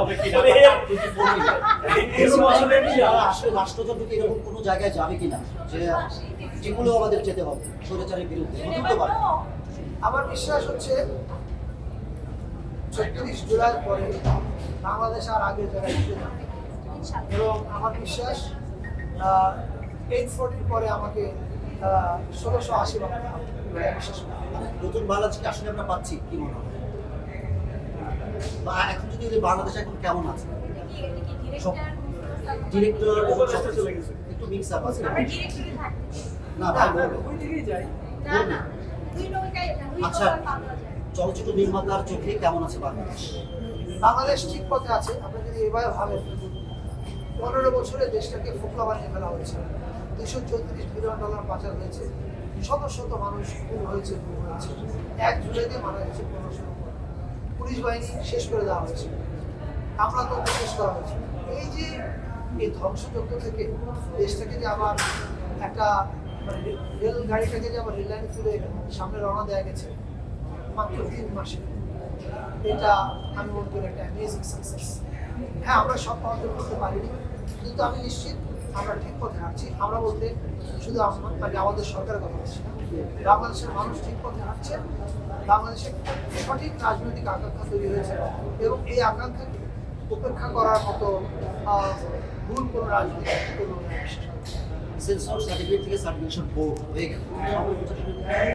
হবে কিনা? রাষ্ট্রযন্ত্রকে এরকম কোনো? জায়গায় যাবে কিনা? যে যেগুলো আমাদের যেতে হবে স্বৈরাচারের বিরুদ্ধে হতে পারে। আমার বিশ্বাস হচ্ছে ছত্রিশ জুলাই পরে বাংলাদেশ আর আগের জায়গায় ফিরে যাবে। এবং আমার বিশ্বাস এইট ফোর্টির পরে আমাকে ষোলোশো আশি বানাতে হবে। নতুন বাংলাদেশকে আসলে আমরা পাচ্ছি কি মনে হয়? যদি বাংলাদেশ এখন কেমন আছে? ডিরেক্টর উপদেষ্টা চলে গেছে। একটু মিক্স আপ আছে। না ভাই বলবে ওই দিকেই যাই। না না দুই নৌকায় দুই আচ্ছা। চলচ্চিত্র নির্মাতার চোখে কেমন আছে বাংলাদেশ? বাংলাদেশ ঠিক পথে আছে আপনি যদি এভাবে ভাবেন পনেরো বছরে দেশটাকে ফোকলা বানিয়ে ফেলা হয়েছে। দুশো চৌত্রিশ বিলিয়ন ডলার পাচার হয়েছে শত শত মানুষ খুন হয়েছে খুন হয়েছে। এক জুলাইতে মারা গেছে পনেরোশো পুলিশ বাহিনী শেষ করে দেওয়া হয়েছে। আমরা তো শেষ করা হয়েছে। এই যে এই ধ্বংসযজ্ঞ থেকে দেশটাকে যে আবার একটা মানে রেল গাড়িটাকে যে আবার রেল লাইনে তুলে সামনে রওনা দেওয়া গেছে, মাত্র তিন মাসে, এটা আমি মনে করি একটা অ্যামেজিং সাকসেস হ্যাঁ আমরা সব অর্জন করতে পারিনি, কিন্তু আমি নিশ্চিত আমরা ঠিক পথে হাঁটছি। আমরা বলতে শুধু মানে আমাদের সরকারের কথা বলছি বাংলাদেশের মানুষ ঠিক পথে হাঁটছে। বাংলাদেশে সঠিক রাজনৈতিক আকাঙ্ক্ষা তৈরি হয়েছে এবং এই আকাঙ্ক্ষাকে উপেক্ষা করার মতো ভুল কোনো রাজনৈতিক কোনো সেন্সর সার্টিফিকেট থেকে সার্টিফিকেশন বোর্ড